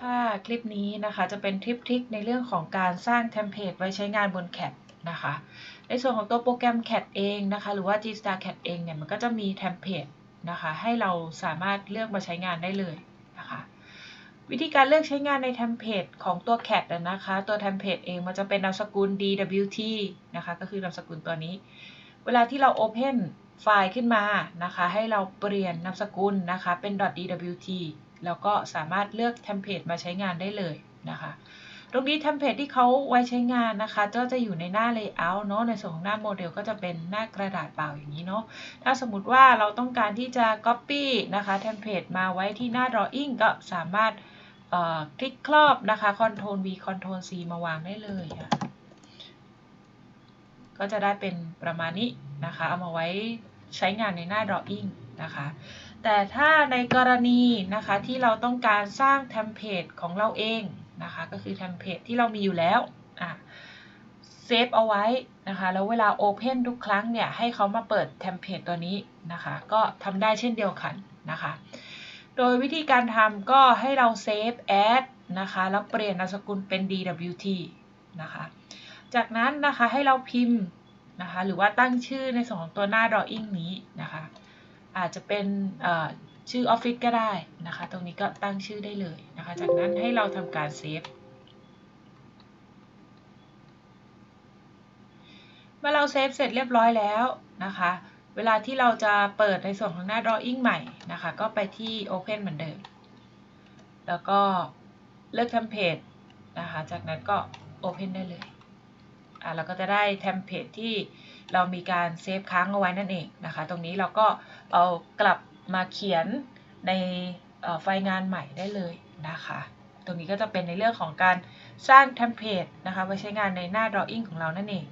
ค่ะคลิปนี้นะคะจะเป็นทริปทริคในเรื่องของการสร้างเทมเพลตไว้ใช้งานบน CAD นะคะ ในส่วนของตัวโปรแกรม CAD เองนะคะ หรือว่า G-Star CAD เองเนี่ยมันก็จะมีเทมเพลตนะคะให้เราสามารถเลือกมาใช้งานได้เลยนะคะวิธีการเลือกใช้งานในเทมเพลตของตัว CAD นะคะ ตัวเทมเพลตเองมันจะเป็นนามสกุล DWT นะคะ ก็คือนามสกุลตัวนี้ เวลาที่เรา Open ไฟล์ขึ้นมานะคะ ให้เราเปลี่ยนนามสกุลนะคะ เป็น .dwt แล้วก็สามารถเลือกเทมเพลตมาใช้งานได้เลยนะคะ ตรงนี้เทมเพลตที่เขาไว้ใช้งานนะคะก็จะอยู่ในหน้า Layout เนาะ ในส่วนของหน้าโมเดลก็จะเป็นหน้ากระดาษเปล่าอย่างนี้เนาะ ถ้าสมมติว่าเราต้องการที่จะ Copy นะคะเทมเพลตมาไว้ที่หน้า Drawing ก็สามารถคลิกครอบนะคะ Ctrl V Ctrl C มาวางได้เลย ก็จะได้เป็นประมาณนี้นะคะ เอามาไว้ ใช้งานในหน้า Drawing นะคะแต่ถ้าในกรณีนะคะที่เราต้องการสร้างเทมเพลตของเราเองนะคะก็คือเทมเพลตที่เรามีอยู่แล้วอะเซฟเอาไว้นะคะแล้วเวลา Open ทุกครั้งเนี่ยให้เขามาเปิดเทมเพลตตัวนี้นะคะก็ทำได้เช่นเดียวกันนะคะโดยวิธีการทำก็ให้เราเซฟ add นะคะแล้วเปลี่ยนนามสกุลเป็น dwt นะคะจากนั้นนะคะให้เราพิมพ์ นะคะ หรือว่าตั้งชื่อในส่วนของตัวหน้า drawing นี้นะคะ อาจจะเป็นชื่อออฟฟิศก็ได้นะคะ ตรงนี้ก็ตั้งชื่อได้เลยนะคะ จากนั้นให้เราทำการเซฟเมื่อเราเซฟเสร็จเรียบร้อยแล้วนะคะ เวลาที่เราจะเปิดในส่วนของหน้า drawing ใหม่นะคะ ก็ไปที่ open เหมือนเดิม แล้วก็เลือกเทมเพลตนะคะ จากนั้นก็ open ได้เลย อะเราก็จะได้เทมเพลตที่เรามีการเซฟค้างเอาไว้นั่นเองนะคะ ตรงนี้เราก็เอากลับมาเขียนในไฟล์งานใหม่ได้เลยนะคะ ตรงนี้ก็จะเป็นในเรื่องของการสร้างเทมเพลตนะคะไว้ใช้งานในหน้า drawing ของเรานั่นเอง